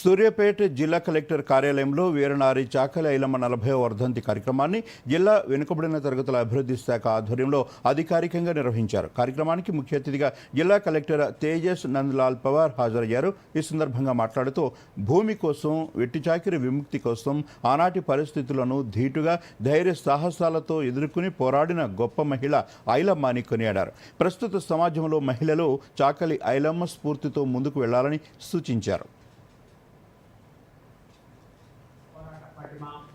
సూర్యాపేట జిల్లా కలెక్టర్ కార్యాలయంలో వీరనారి చాకలి ఐలమ్మ నలభై వర్ధంతి కార్యక్రమాన్ని జిల్లా వెనుకబడిన తరగతుల అభివృద్ధి శాఖ ఆధ్వర్యంలో అధికారికంగా నిర్వహించారు. కార్యక్రమానికి ముఖ్య అతిథిగా జిల్లా కలెక్టర్ తేజస్ నందలాల్ పవార్ హాజరయ్యారు. ఈ సందర్భంగా మాట్లాడుతూ భూమి కోసం వెట్టి చాకిరి విముక్తి కోసం ఆనాటి పరిస్థితులను ధీటుగా ధైర్య సాహసాలతో ఎదుర్కొని పోరాడిన గొప్ప మహిళ ఐలమ్మ అని కొనియాడారు. ప్రస్తుత సమాజంలో మహిళలు చాకలి ఐలమ్మ స్ఫూర్తితో ముందుకు వెళ్ళాలని సూచించారు. పోరాట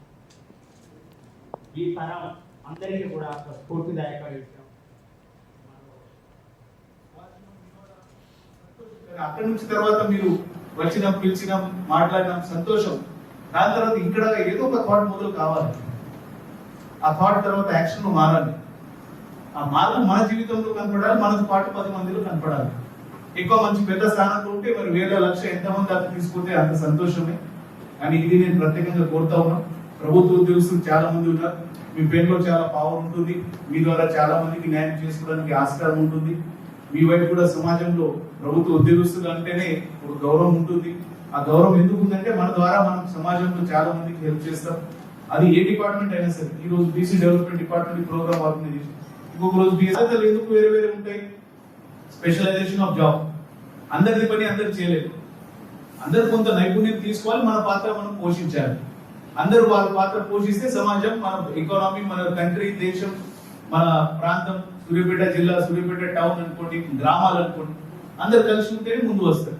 ఈ తరం అందరికీ కూడా ఒక స్ఫూర్తిదాయక విషయం. అక్కడి నుంచి తర్వాత మీరు వచ్చినాం పిలిచినాం మాట్లాడినాం సంతోషం. దాని తర్వాత ఇక్కడ ఏదో ఒక థాట్ మొదలు కావాలి. ఆ థాట్ తర్వాత యాక్షన్ మారాలి. ఆ మార్పు మన జీవితంలో కనపడాలి మనతో పాటు పది మందిలో కనపడాలి. ఎక్కువ మంచి పెద్ద స్థానంలో ఉంటే మరి వేల లక్ష ఎంతమంది అది తీసుకుంటే అంత సంతోషమే. కానీ ఇది నేను ప్రత్యేకంగా కోరుతా ఉన్నాను ప్రభుత్వ ఉద్యోగస్తులు చాలా మంది ఉన్నారు. మీ పేరులో చాలా పవర్ ఉంటుంది. మీ ద్వారా చాలా మందికి న్యాయం చేసుకోవడానికి ఆస్కారం ఉంటుంది. మీ వైపు కూడా సమాజంలో ప్రభుత్వ ఉద్యోగస్తులు అంటేనే ఒక గౌరవం ఉంటుంది. ఆ గౌరవం ఎందుకు ఉందంటే మన ద్వారా మనం సమాజంలో చాలా మందికి హెల్ప్ చేస్తాం. అది ఏ డిపార్ట్మెంట్ అయినా సరే ఈ రోజు BC development department program organization ఇంకొక రోజు బీసీ ఎందుకు వేరే వేరే ఉంటాయి? స్పెషలైజేషన్ ఆఫ్ జాబ్ అందరిది పని అందరు చేయలేదు అందరు కొంత నైపుణ్యం తీసుకోవాలి మన పాత్ర మనం పోషించాలి. అందరూ వాళ్ళ పాత్ర పోషిస్తే సమాజం మన ఎకానమీ మన కంట్రీ దేశం మన ప్రాంతం సూర్యాపేట జిల్లా సూర్యాపేట టౌన్ అనుకోండి గ్రామాలు అనుకోండి అందరు కలిసి ఉంటేనే ముందు వస్తారు.